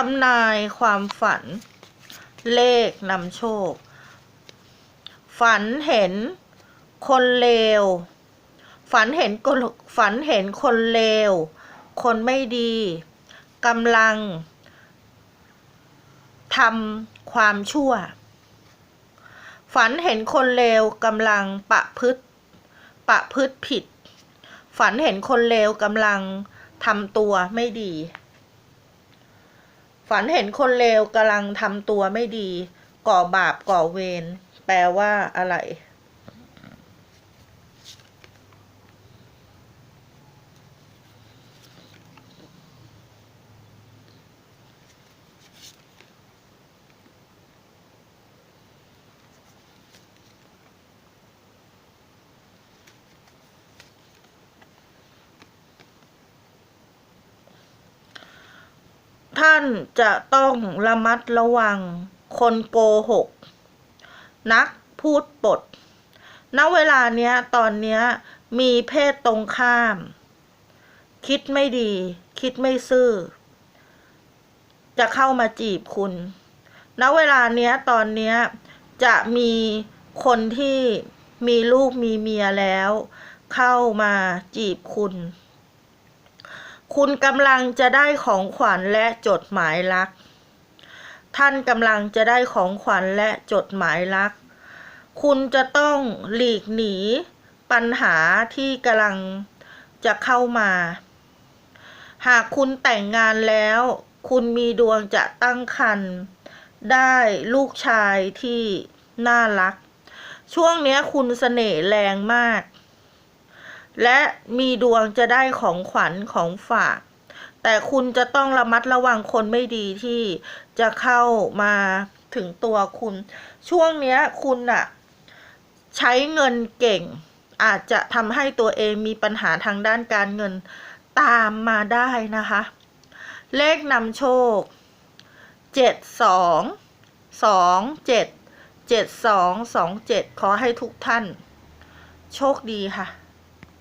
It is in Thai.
ทำนายความฝัน เลขนำโชค ฝันเห็นคนเลว ฝันเห็นคนฝันเห็นคนเลว คนไม่ดีกำลังทำความชั่ว ฝันเห็นคนเลวกำลังประพฤติประพฤติผิด ฝันเห็นคนเลวกำลังทำตัวไม่ดี ฝันเห็นคนเลวกำลังทำตัวไม่ดี ก่อบาปก่อเวรแปลว่าอะไร ท่านจะต้องระมัดระวัง คนโกหก นักพูดปด ณ เวลาเนี้ย ตอนเนี้ย มีเพศตรงข้าม คิดไม่ดี คิดไม่ซื่อ จะเข้ามาจีบคุณ ณ เวลาเนี้ย ตอนเนี้ย จะมีคนที่มีลูกมีเมียแล้ว เข้ามาจีบคุณ คุณกำลังจะได้ของขวัญและจดหมายรัก ท่านกำลังจะได้ของขวัญและจดหมายรัก คุณจะต้องหลีกหนีปัญหาที่กำลังจะเข้ามา หากคุณแต่งงานแล้ว คุณมีดวงจะตั้งครรภ์ได้ลูกชายที่น่ารัก ช่วงนี้คุณเสน่ห์แรงมาก และมีดวงจะได้ของขวัญของฝาก แต่คุณจะต้องระมัดระวังคนไม่ดีที่จะเข้ามาถึงตัวคุณ ช่วงเนี้ยคุณอะใช้เงินเก่ง อาจจะทำให้ตัวเองมีปัญหาทางด้านการเงินตามมาได้นะคะ เลขนำโชคเจ็ดสองสองเจ็ดเจ็ดสองสองเจ็ดขอให้ทุกท่าน โชคดีค่ะ